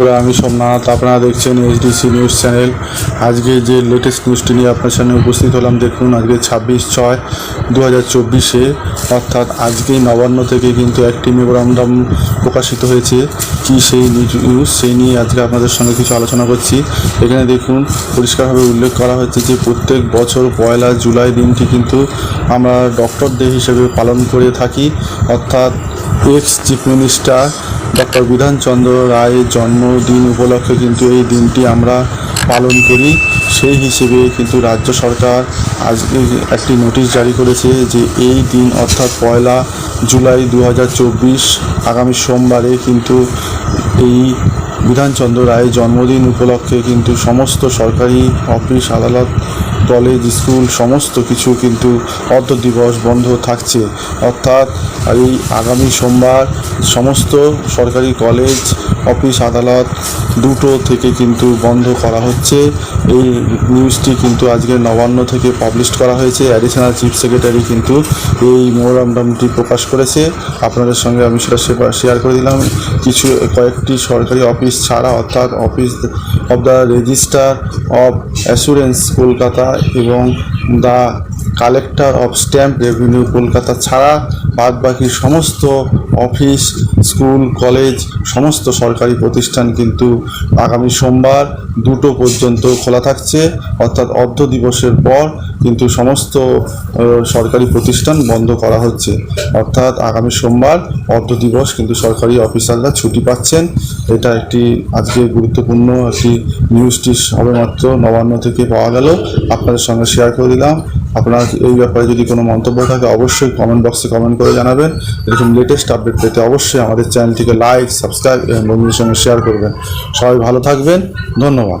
আমি সোমনাথ, আপনারা দেখছেন এইচডিসি নিউজ চ্যানেল আজকে যে লেটেস্ট নিউজটি নিয়ে আপনার সামনে উপস্থিত হলাম, দেখুন আজকে ছাব্বিশ ছয় দু হাজার চব্বিশে, অর্থাৎ আজকেই নবান্ন থেকে কিন্তু একটি মেমোরান্ডাম প্রকাশিত হয়েছে। কি সেই নিউজ সেই নিয়ে আজকে আপনাদের সঙ্গে কিছু আলোচনা করছি। এখানে দেখুন, পরিষ্কারভাবে উল্লেখ করা হচ্ছে যে প্রত্যেক বছর পয়লা জুলাই দিনটি কিন্তু আমরা ডক্টর ডে হিসেবে পালন করে থাকি। অর্থাৎ ex chief minister doctor Bidhan Chandra রায়ের জন্মদিন উপলক্ষে কিন্তু এই দিনটি আমরা পালন করি। সেই হিসেবে কিন্তু রাজ্য সরকার আজকে একটি নোটিশ জারি করেছে যে এই দিন অর্থাৎ পয়লা জুলাই দু হাজার চব্বিশ আগামী সোমবারে কিন্তু এই বিধানচন্দ্র রায়ের জন্মদিন উপলক্ষে কিন্তু সমস্ত সরকারি অফিস, আদালত কলেজ, স্কুল, সমস্ত কিছু কিন্তু অর্ধ দিবস বন্ধ থাকছে। অর্থাৎ এই আগামী সোমবার সমস্ত সরকারি কলেজ, অফিস, আদালত দুটো থেকে কিন্তু বন্ধ করা হচ্ছে। এই নিউজটি কিন্তু আজকে নবান্ন থেকে পাবলিশ করা হয়েছে। অ্যাডিশনাল চিফ সেক্রেটারি কিন্তু এই মেমোরান্ডামটি প্রকাশ করেছে। আপনাদের সঙ্গে আমি সেটা শেয়ার করে দিলাম। কিছু কয়েকটি সরকারি অফিস ছাড়া অর্থাৎ office of the registrar of assurance Kolkata এবং the collector of stamp revenue Kolkata ছাড়া বাদ বাকি সমস্ত অফিস, স্কুল, কলেজ, সমস্ত সরকারি প্রতিষ্ঠান কিন্তু আগামী সোমবার দুটো পর্যন্ত খোলা থাকছে। অর্থাৎ অর্ধ দিবসের পর কিন্তু সমস্ত সরকারি প্রতিষ্ঠান বন্ধ করা হচ্ছে। অর্থাৎ আগামী সোমবার অর্ধ দিবস কিন্তু সরকারি অফিসাররা ছুটি পাচ্ছেন। এটা একটি আজকে গুরুত্বপূর্ণ একটি নিউজটি সবেমাত্র নবান্ন থেকে পাওয়া গেল। আপনাদের সঙ্গে শেয়ার করে দিলাম। আপনার এই ব্যাপারে যদি কোনো মন্তব্য থাকে, অবশ্যই কমেন্ট বক্সে কমেন্ট করে জানাবেন। এরকম লেটেস্ট আপডেট পেতে অবশ্যই আমাদের চ্যানেলটিকে লাইক সাবস্ক্রাইব এবং বন্ধুদের সঙ্গে শেয়ার করবেন। সবাই ভালো থাকবেন। ধন্যবাদ।